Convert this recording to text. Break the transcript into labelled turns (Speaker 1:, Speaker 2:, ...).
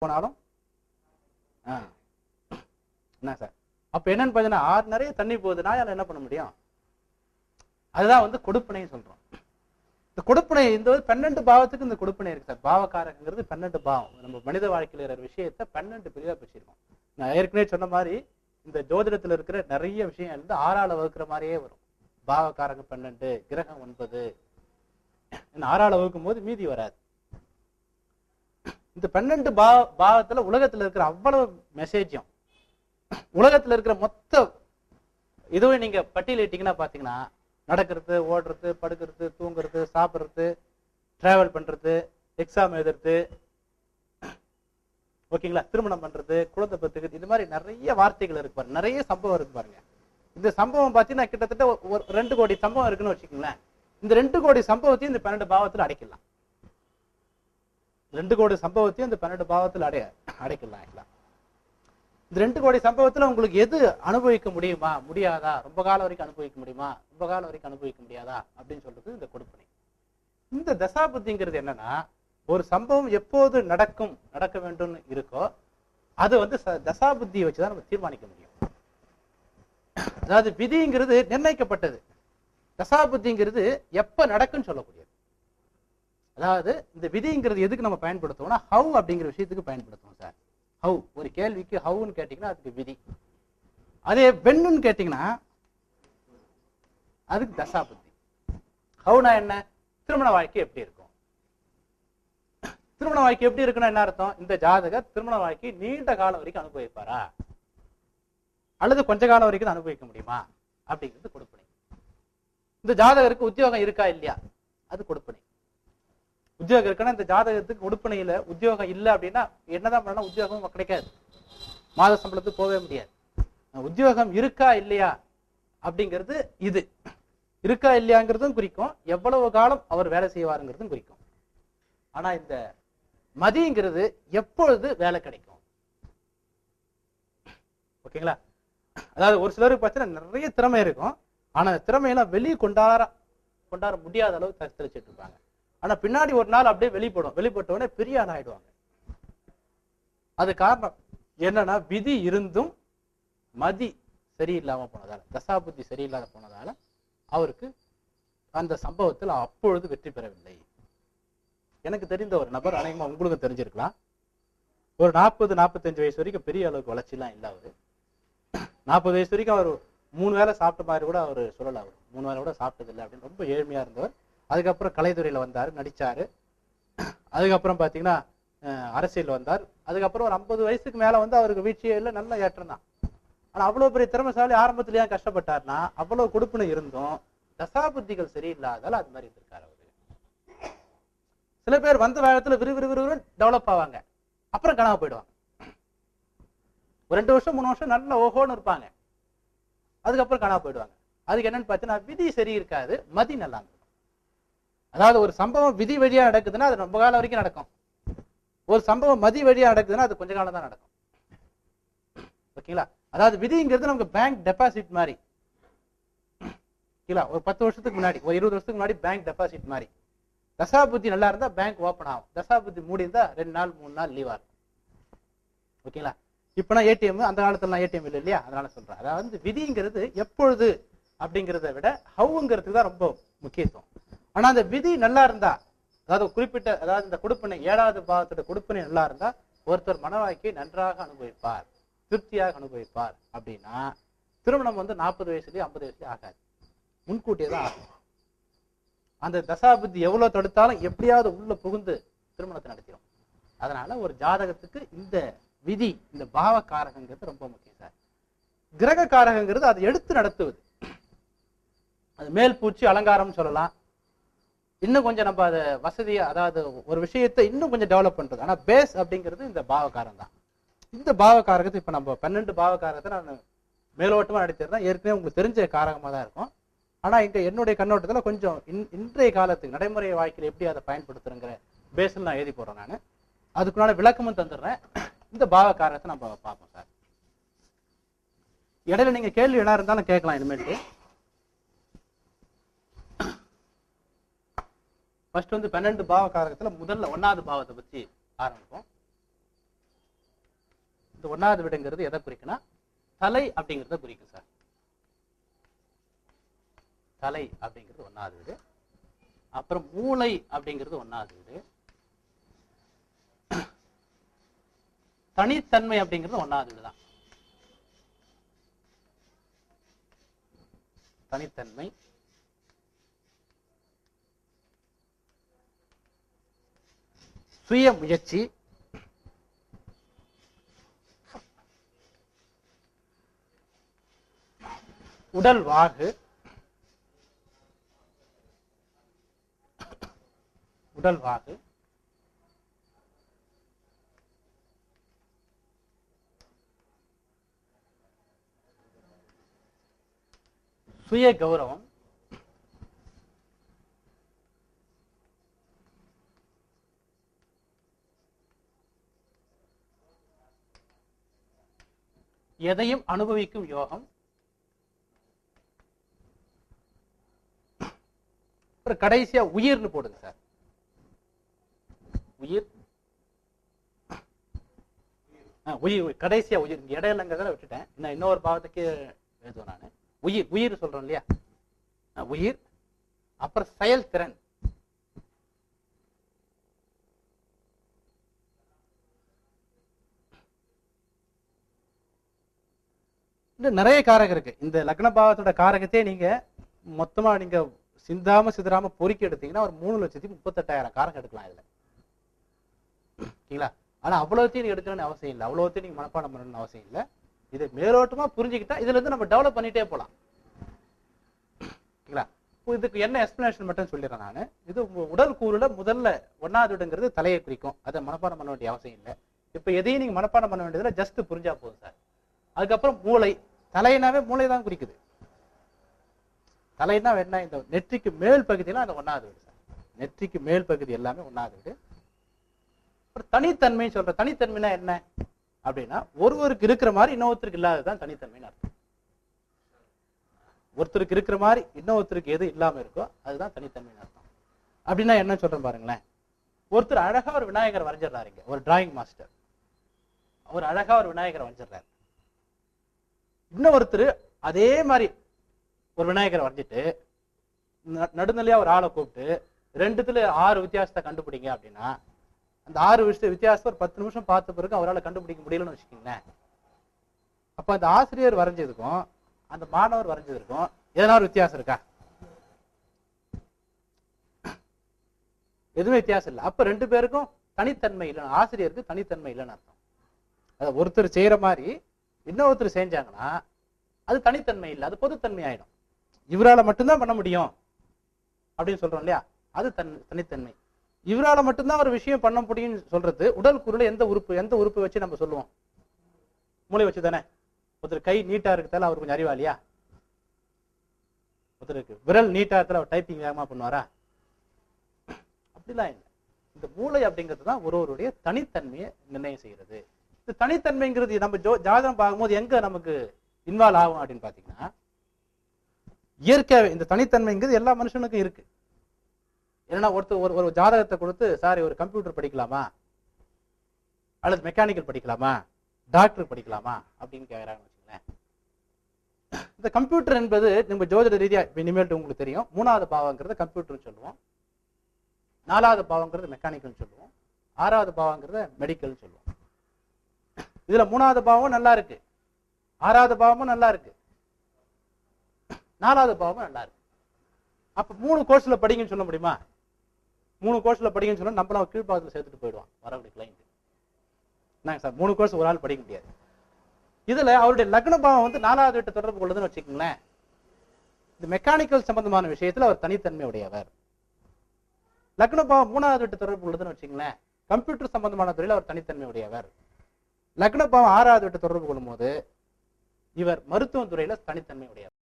Speaker 1: போனாலும் ஆ. என்ன சார்? அப்ப என்னன்னு பார்த்தீங்கன்னா ஆறு நிறைய தண்ணி போகுதுன்னா அதில் என்ன பண்ண முடியும்? அதுதான் வந்து கொடுப்பனைன்னு சொல்றோம். இந்த கொடுப்பனை இந்த பன்னெண்டு பாவத்துக்கு இந்த கொடுப்பனை இருக்கு சார். பாவக்காரங்கிறது பன்னெண்டு பாவம். நம்ம மனித வாழ்க்கையில் இருக்கிற விஷயத்த பன்னெண்டு பிரிவாக பிரிச்சிருக்கோம். நான் ஏற்கனவே சொன்ன மாதிரி இந்த ஜோதிடத்துல இருக்கிற நிறைய விஷயம் வந்து ஆறால வகுக்கிற மாதிரியே வரும். பாவக்காரங்க பன்னெண்டு கிரகம் ஒன்பது. ஆறால வகுக்கும் போது மீதி வராது. இந்த பன்னெண்டு பாவ பாவத்தில் உலகத்தில் இருக்கிற அவ்வளவு மெசேஜும் உலகத்தில் இருக்கிற மொத்த இதுவும் நீங்கள் பட்டியலிட்டீங்கன்னா பார்த்தீங்கன்னா நடக்கிறது ஓடுறது படுக்கிறது தூங்குறது சாப்பிட்றது ட்ராவல் பண்ணுறது எக்ஸாம் எழுதுறது ஓகேங்களா? திருமணம் பண்ணுறது குழந்தை பத்துக்கிறது இது மாதிரி நிறைய வார்த்தைகள் இருக்கு பாருங்க. நிறைய சம்பவம் இருக்கு பாருங்க. இந்த சம்பவம் பார்த்தீங்கன்னா கிட்டத்தட்ட ஒரு- ரெண்டு கோடி சம்பவம் இருக்குன்னு வச்சுக்கோங்களேன். இந்த ரெண்டு கோடி சம்பவத்தையும் இந்த பன்னெண்டு பாவத்தில் அடைக்கலாம். ரெண்டு கோடி சம்பவத்தையும் இந்த பன்னெண்டு பாவத்தில் அடைய அடைக்கலாம் actually. இந்த ரெண்டு கோடி சம்பவத்துல உங்களுக்கு எது அனுபவிக்க முடியுமா? முடியாதா? ரொம்ப காலம் வரைக்கும் அனுபவிக்க முடியுமா? ரொம்ப காலம் வரைக்கும் அனுபவிக்க முடியாதா? அப்படின்னு சொல்றது இந்த கொடுப்பனை. இந்த தசாபுத்திங்கிறது என்னன்னா ஒரு சம்பவம் எப்போது நடக்கும் நடக்க வேண்டும்னு இருக்கோ அது வந்து ச- தசாபுத்தியை வச்சுதான் நம்ம தீர்மானிக்க முடியும். அதாவது விதிங்கிறது நிர்ணயிக்கப்பட்டது. தசாபுத்திங்கிறது எப்ப நடக்கும்னு சொல்லக்கூடிய அதாவது இந்த விதிங்கிறது எதுக்கு நம்ம பயன்படுத்துவோம்னா ஹவு அப்படிங்கிற விஷயத்துக்கு பயன்படுத்துவோம் சார். ஹவு ஒரு கேள்விக்கு ஹவுன்னு கேட்டிங்கன்னா அதுக்கு விதி. அதே வெண்ணுன்னு கேட்டிங்கன்னா அதுக்கு தசாபுத்தி. ஹவுனா என்ன? திருமண வாழ்க்கை எப்படி இருக்கும்? திருமண வாழ்க்கை எப்படி இருக்குன்னா என்ன அர்த்தம்? இந்த ஜாதகர் திருமண வாழ்க்கை நீண்ட காலம் வரைக்கும் அனுபவிப்பாரா? அல்லது கொஞ்ச காலம் வரைக்கும் தான் அனுபவிக்க முடியுமா? அப்படிங்கிறது கொடுப்பனை. இந்த ஜாதகருக்கு உத்தியோகம் இருக்கா இல்லையா? அது கொடுப்பனை. உத்தியோகம் இருக்குன்னா இந்த ஜாதகத்துக்கு கொடுப்பனையில உத்தியோகம் இல்லை அப்படின்னா என்னதான் பண்ணா உத்தியோகம் கிடைக்காது. மாத சம்பளத்துக்கு போகவே முடியாது. உத்தியோகம் இருக்கா இல்லையா அப்படிங்கிறது இது. இருக்கா இல்லையாங்கிறதும் குறிக்கும். எவ்வளவு காலம் அவர் வேலை செய்வாருங்கிறதும் குறிக்கும். ஆனா இந்த மதிங்கிறது எப்பொழுது வேலை கிடைக்கும்? ஓகேங்களா? அதாவது ஒரு சிலருக்கு பார்த்தீங்கன்னா நிறைய திறமை இருக்கும். ஆனா திறமையெல்லாம் வெளியே கொண்டாட கொண்டாட முடியாத அளவு தத்தளிச்சுட்டு இருப்பாங்க. ஆனா பின்னாடி ஒரு நாள் அப்படியே வெளிப்படும். வெளிப்பட்ட உடனே பெரிய ஆள் ஆயிடுவாங்க. அது காரணம் என்னன்னா விதி இருந்தும் மதி சரியில்லாம போனதால தசாபுத்தி சரியில்லாத போனதால அவருக்கு அந்த சம்பவத்தில் அப்பொழுது வெற்றி பெறவில்லை. எனக்கு தெரிந்த ஒரு நபர் அநேகமா உங்களுக்கு தெரிஞ்சிருக்கலாம். ஒரு நாற்பது நாற்பத்தஞ்சு வயசு வரைக்கும் பெரிய அளவுக்கு வளர்ச்சிலாம் இல்லை அவரு. நாற்பது வயசு வரைக்கும் அவர் மூணு வேளை சாப்பிட்ட மாதிரி கூட அவர் சொல்லல அவர். மூணு வேளை கூட சாப்பிட்டது இல்லை அப்படின்னு ரொம்ப ஏழ்மையா இருந்தவர். அதுக்கப்புறம் கலைத்துறையில் வந்தார் நடிச்சாரு. அதுக்கப்புறம் பார்த்தீங்கன்னா அரசியல் வந்தார். அதுக்கப்புறம் ஒரு ஐம்பது வயசுக்கு மேல வந்து அவருக்கு வீழ்ச்சியே இல்லை நல்ல ஏற்றம் தான். ஆனால் அவ்வளோ பெரிய திறமைசாலி ஆரம்பத்துல ஏன் கஷ்டப்பட்டார்னா அவ்வளவு கொடுப்புன்னு இருந்தும் தசாபுத்திகள் சரியில்லாதால் அது மாதிரி இருக்காரு அவர். சில பேர் வந்த வேகத்தில் விறுவிறு விறுவிறு டெவலப் ஆவாங்க. அப்புறம் கனவு போயிடுவாங்க. ஒரு ரெண்டு வருஷம் மூணு வருஷம் நல்ல ஓஹோன்னு இருப்பாங்க. அதுக்கப்புறம் கனவு போயிடுவாங்க. அதுக்கு என்னன்னு பார்த்தீங்கன்னா விதி சரி இருக்காது மதி நல்லா இருக்கும் அதாவது ஒரு சம்பவம் விதி வழியா நடக்குதுன்னா அது ரொம்ப காலம் வரைக்கும் நடக்கும். ஒரு சம்பவம் மதி வழியா நடக்குதுன்னா அது கொஞ்ச காலம் தான் நடக்கும். ஓகேங்களா? அதாவது விதிங்கிறது நமக்கு பேங்க் டெபாசிட் மாதிரி. ஓகேங்களா? ஒரு பத்து வருஷத்துக்கு முன்னாடி ஒரு இருபது வருஷத்துக்கு முன்னாடி பேங்க் டெபாசிட் மாதிரி. தசாபுத்தி நல்லா இருந்தால் பேங்க் ஓப்பன் ஆகும். தசாபுத்தி மூடி இருந்தால் ரெண்டு நாள் மூணு நாள் லீவ் இருக்கும். ஓகேங்களா? இப்போனா ஏடிஎம் அந்த காலத்துலலாம் ஏடிஎம் இல்லை இல்லையா? அதனால சொல்கிறேன் அதாவது விதிங்கிறது எப்பொழுது அப்படிங்கிறத விட ஹவுங்கிறதுக்கு தான் ரொம்ப முக்கியத்துவம். ஆனா அந்த விதி நல்லா இருந்தா அதாவது குறிப்பிட்ட அதாவது இந்த கொடுப்பினை ஏழாவது பாவத்தோட கொடுப்பினை நல்லா இருந்தா ஒருத்தர் மனவாழ்க்கையை நன்றாக அனுபவிப்பார் திருப்தியாக அனுபவிப்பார். அப்படின்னா திருமணம் வந்து நாற்பது வயசுலயும் ஐம்பது வயசுலயும் ஆகாது. முன்கூட்டியே தான் ஆகும். அந்த தசாபுத்தி எவ்வளவு தடுத்தாலும் எப்படியாவது உள்ள புகுந்து திருமணத்தை நடத்திடும் அதனால ஒரு ஜாதகத்துக்கு இந்த விதி இந்த பாவ காரகங்கிறது ரொம்ப முக்கியம் சார். கிரக காரகங்கிறது அதை எடுத்து நடத்துவது. அது மேல் பூச்சி அலங்காரம்னு சொல்லலாம். இன்னும் கொஞ்சம் நம்ம அதை வசதியை அதாவது ஒரு விஷயத்தை இன்னும் கொஞ்சம் டெவலப் பண்ணுறது ஆனால் பேஸ் அப்படிங்கிறது இந்த பாவகாரம் தான். இந்த பாவகாரகத்தை இப்போ நம்ம பன்னெண்டு பாவக்காரகத்தை நான் மேலோட்டமாக நடித்திருந்தேன் ஏற்கனவே உங்களுக்கு தெரிஞ்ச காரகமாக தான் இருக்கும். ஆனால் இந்த என்னுடைய கண்ணோட்டத்தில் கொஞ்சம் இன்- இன்றைய காலத்துக்கு நடைமுறை வாழ்க்கையில் எப்படி அதை பயன்படுத்துறங்கிற பேஸில் நான் எழுதி போடுறேன் நான். அதுக்குள்ளான விளக்கமும் தந்துடுறேன். இந்த பாவகாரகத்தை நம்ம பார்ப்போம் சார். இடையில நீங்கள் கேள்வி என்ன இருந்தாலும் கேட்கலாம் இனிமேட்டு ஃபர்ஸ்ட் வந்து பன்னெண்டு பாவ காரகத்துல முதல்ல ஒன்னாவது பாவத்தை பத்தி ஆரம்பிப்போம். இந்த ஒன்னாவது வீடுங்கிறது எதை குறிக்குன்னா தலை அப்படிங்கிறத குறிக்கும் சார். தலை அப்படிங்கிறது ஒன்னாவது வீடு. அப்புறம் மூளை அப்படிங்கிறது ஒன்னாவது வீடு. தனித்தன்மை அப்படிங்கிறது ஒன்னாவது வீடு தான் தனித்தன்மை. சுய முயற்சி. உடல் வாகு. உடல் வாகு. சுய கௌரவம். எதையும் அனுபவிக்கும் யோகம். அப்புறம் கடைசியா உயிர்னு போடுங்க சார். உயிர். உயிர் கடைசியா உயிர். இடையிலங்கிறத விட்டுட்டேன். இன்னும் இன்னொரு பாவத்துக்கு எழுதுவேன் நான். உயிர் உயிர் சொல்றேன் இல்லையா? உயிர். அப்புறம் செயல்திறன். இன்னும் நிறைய காரகம் இருக்கு. இந்த லக்ன பாவத்தோட காரகத்தையே நீங்க மொத்தமா நீங்க சிந்தாம சிதறாம பொறுக்கி எடுத்தீங்கன்னா ஒரு மூணு லட்சத்தி முப்பத்தெட்டாயிரம் காரகம் எடுக்கலாம் இதுல. ஓகேங்களா? ஆனா அவ்வளோத்தையும் நீங்க எடுக்கணும்னு அவசியம் இல்லை. அவ்வளோத்தையும் நீங்க மனப்பாடம் பண்ணணும்னு அவசியம் இல்லை. இதை மேலோட்டமா புரிஞ்சுக்கிட்டா இதுல இருந்து நம்ம டெவலப் பண்ணிட்டே போலாம். ஓகேங்களா? இப்போ இதுக்கு என்ன எக்ஸ்பிளனேஷன் மட்டும் சொல்லிடுறேன் நான். இது உங்க உடல் கூறுல முதல்ல ஒன்னாவது இடங்கிறது தலையை குறிக்கும். அதை மனப்பாடம் பண்ண வேண்டிய அவசியம் இல்லை. இப்போ எதையும் நீங்க மனப்பாடம் பண்ண வேண்டியதுல ஜஸ்ட் புரிஞ்சா போதும் சார். அதுக்கப்புறம் மூளை தலைனாவே மூளை தான் குறிக்குது. தலைனா என்ன இந்த நெற்றிக்கு மேல் பகுதியெல்லாம் அந்த ஒன்றாவது வீடு சார். நெற்றிக்கு மேல் பகுதி எல்லாமே ஒன்றாவது வீடு. அப்புறம் தனித்தன்மை சொல்ற தனித்தன்மைனா என்ன? அப்படின்னா ஒருவருக்கு இருக்கிற மாதிரி இன்னொருத்தருக்கு இல்லாததுதான் தனித்தன்மைன்னு அர்த்தம். ஒருத்தருக்கு இருக்கிற மாதிரி இன்னொருத்தருக்கு எது இல்லாம இருக்கோ அதுதான் தனித்தன்மைன்னு அர்த்தம். அப்படின்னா என்ன சொல்றேன் பாருங்களேன். ஒருத்தர் அழகா ஒரு விநாயகர் வரைஞ்சிடுறாருங்க ஒரு டிராயிங் மாஸ்டர் அவர் அழகா ஒரு விநாயகர் வரைஞ்சிடுறாரு. இன்னொருத்தர் அதே மாதிரி ஒரு விநாயகரை வரைஞ்சிட்டு நடுநிலையா ஒரு ஆளை கூப்பிட்டு ரெண்டுத்துல ஆறு வித்தியாசத்தை கண்டுபிடிங்க அப்படின்னா அந்த ஆறு விஷய வித்தியாசத்தை ஒரு பத்து நிமிஷம் பார்த்த பிறகு அவரால் கண்டுபிடிக்க முடியலன்னு வச்சுக்கோங்களேன். அப்போ அந்த ஆசிரியர் வரைஞ்சதுக்கும் அந்த மாணவர் வரைஞ்சதுக்கும் எதனா ஒரு வித்தியாசம் இருக்கா? எதுவுமே வித்தியாசம் இல்லை. அப்போ ரெண்டு பேருக்கும் தனித்தன்மை இல்லைன்னு ஆசிரியருக்கு தனித்தன்மை இல்லைன்னு அர்த்தம். அதாவது ஒருத்தர் செய்யற மாதிரி இன்னொருத்தர் செஞ்சாங்கன்னா அது தனித்தன்மை இல்லை அது பொதுத்தன்மை ஆயிடும். இவரால மட்டும்தான் பண்ண முடியும் அப்படின்னு சொல்றோம் இல்லையா? அது தன் தனித்தன்மை. இவரால மட்டும்தான் ஒரு விஷயம் பண்ண முடியும்னு சொல்றது உடல் குருல எந்த உறுப்பு எந்த உறுப்பு வச்சு நம்ம சொல்லுவோம்? மூளை வச்சு தானே? ஒருத்தர் கை நீட்டா இருக்கிறதால அவர் கொஞ்சம் அறிவாளியா? ஒருத்தருக்கு விரல் நீட்டா இருக்கிற அவர் டைப்பிங் வேகமா பண்ணுவாரா? அப்படிலாம் இல்லை. இந்த மூளை அப்படிங்கிறது தான் ஒருவருடைய தனித்தன்மையை நிர்ணயம் செய்கிறது. இந்த தனித்தன்மைங்கிறது நம்ம ஜோ ஜாதகம் பார்க்கும்போது எங்க நமக்கு இன்வால்வ் ஆகும் அப்படின்னு பாத்தீங்கன்னா இயற்கையாகவே இந்த தனித்தன்மைங்கிறது எல்லா மனுஷனுக்கும் இருக்கு. ஏன்னா ஒருத்தர் ஒரு ஒரு ஜாதகத்தை கொடுத்து சார் ஒரு கம்ப்யூட்டர் படிக்கலாமா? அல்லது மெக்கானிக்கல் படிக்கலாமா? டாக்டர் படிக்கலாமா? அப்படின்னு கேட்குறாங்கன்னு வச்சுங்களேன் இந்த கம்ப்யூட்டர் என்பது நம்ம ஜோதிட ரீதியாக இப்ப இனிமேல்ட்டு உங்களுக்கு தெரியும். மூணாவது பாவங்கிறது கம்ப்யூட்டர்னு சொல்லுவோம். நாலாவது பாவங்கிறது மெக்கானிக்கல்னு சொல்லுவோம். ஆறாவது பாவங்கிறத மெடிக்கல்னு சொல்லுவோம். இதுல மூணாவது பாவம் நல்லா இருக்கு. ஆறாவது பாவமும் நல்லா இருக்கு. நாலாவது பாவமும் நல்லா இருக்கு. அப்ப மூணு கோர்ஸ்ல படிங்கன்னு சொல்ல முடியுமா? மூணு கோர்ஸ்ல படிங்கன்னு சொன்னா நம்மள கீழ்பாகத்துல சேர்த்துட்டு போயிடுவான். வரக்கூடிய கிளைண்ட் என்னங்க சார் மூணு கோர்ஸ் ஒரு ஆள் படிக்க முடியாது. இதுல அவருடைய லக்ன பாவம் வந்து நாலாவது வீட்டு தொடர்பு கொள்ளுதுன்னு வச்சுக்கோங்களேன். இந்த மெக்கானிக்கல் சம்பந்தமான விஷயத்துல அவர் தனித்தன்மை உடையவர். லக்ன பாவம் மூணாவது வீட்டு தொடர்பு கொள்ளுதுன்னு வச்சுக்கோங்களேன். கம்ப்யூட்டர் சம்பந்தமான துறையில் அவர் தனித்தன்மை உடையவர். லக்ன பாவம் ஆறாவது வீட்டை தொடர்பு கொள்ளும்போது இவர் மருத்துவ துறையில தனித்தன்மை உடையவர்